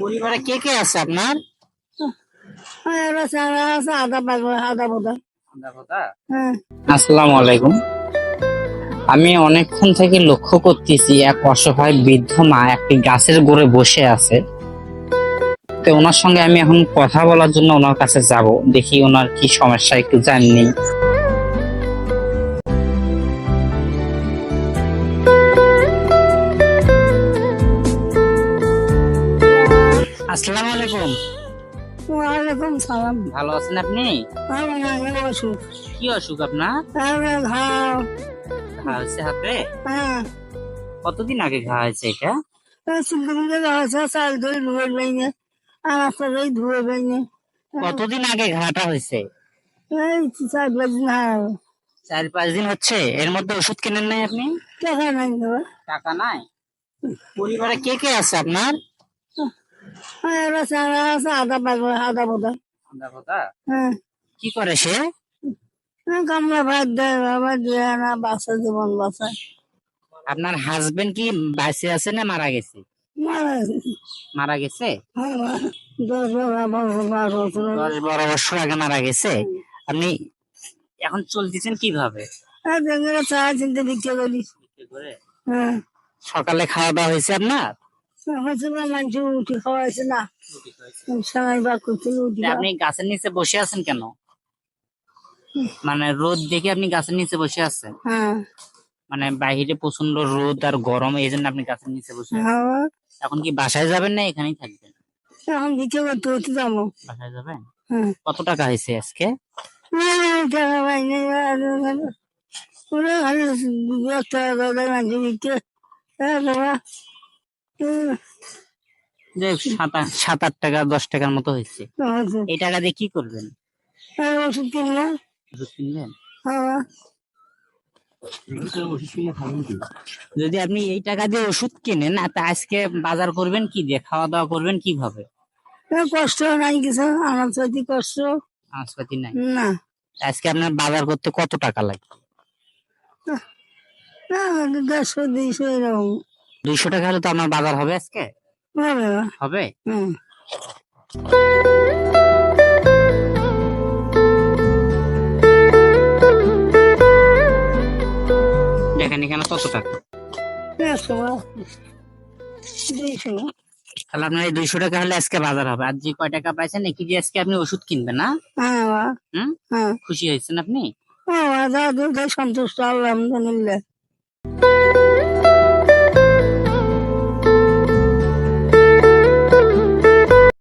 পরিবারে কে কে আছে আপনার? আসসালামু আলাইকুম। আমি অনেকক্ষণ থেকে লক্ষ্য করতেছি এক অসহায় বৃদ্ধ মা একটি গাছের গোড়ে বসে আছে। তো ওনার সঙ্গে আমি এখন কথা বলার জন্য ওনার কাছে যাব। দেখি ওনার কি সমস্যা একটু জানি আসসালামু আলাইকুম। ওয়ালাইকুম সালাম। ভালো আছেন আপনি? অসুখ কি অসুখ আপনার? ঘাও ঘা হয়েছে হাতে? হ্যাঁ। কতদিন আগে ঘা হয়েছে এটা? কতদিন আগে ঘাটা হয়েছে? চার পাঁচ দিন চার পাঁচ দিন হচ্ছে? এর মধ্যে ওষুধ কেনেন নাই আপনি? টাকা নাই টাকা নাই? পরিবারে কে কে আছে আপনার? আদা আদা বোধা হ্যাঁ। কি করে সে? কামলা ভাত দেয় বাবা দিয়ে না বাচ্চা জীবন বাঁচায় আপনার হাজবেন্ড কি বাইসে আছে না মারা গেছে? মারা গেছে। হ্যাঁ, দশ বারো বছর আগে মারা গেছে? আপনি এখন চলতেছেন কীভাবে? চা চিনতে বিক্রি করি? হ্যাঁ। সকালে খাওয়া দাওয়া হয়েছে আপনার? আপনি গাছের নিচে বসে আছেন কেন? মানে রোদ দেখে আপনি গাছের নিচে বসে আছেন? হ্যাঁ। মানে বাইরে প্রচণ্ড রোদ আর গরম এই জন্য আপনি গাছের নিচে বসে হ্যাঁ। এখন কি বাসায় যাবেন না এখানেই থাকবেন? এখন যাব। বাসায় যাবেন? হ্যাঁ। কত টাকা হয়েছে আজকে? টাকা পাইনি ওরা ভালো দু এক টাকা করে মানুষ বিক্রি হ্যাঁ বাবা যে সাত সাত আট টাকা দশ টাকার মতো হয়েছে। হয়েছে এই টাকা দিয়ে কি করবেন? আর ওষুধ কিনলাম ওষুধ কিনবেন? হ্যাঁ। যদি আপনি এই টাকা দিয়ে ওষুধ কিনেন তা আজকে বাজার করবেন কি দিয়ে? খাওয়া দাওয়া করবেন কীভাবে? কষ্ট নাই কিছু আমার প্রতি কষ্ট। আনাজপাতি নাই? না। আজকে আপনার বাজার করতে কত টাকা লাগে না দেড়শো দুইশো এরকম। দুইশো টাকা হলে তো আপনার বাজার হবে আজকে? হবে। দেখেন এখানে কত টাকা? তাহলে আপনার এই দুইশো টাকা হলে আজকে বাজার হবে। আর যে কয় টাকা পাইছেন কি দিয়ে আজকে আপনি ওষুধ কিনবেন না? হ্যাঁ হ্যাঁ। খুশি হয়েছেন আপনি? দাদু সন্তুষ্ট আলহামদুলিল্লাহ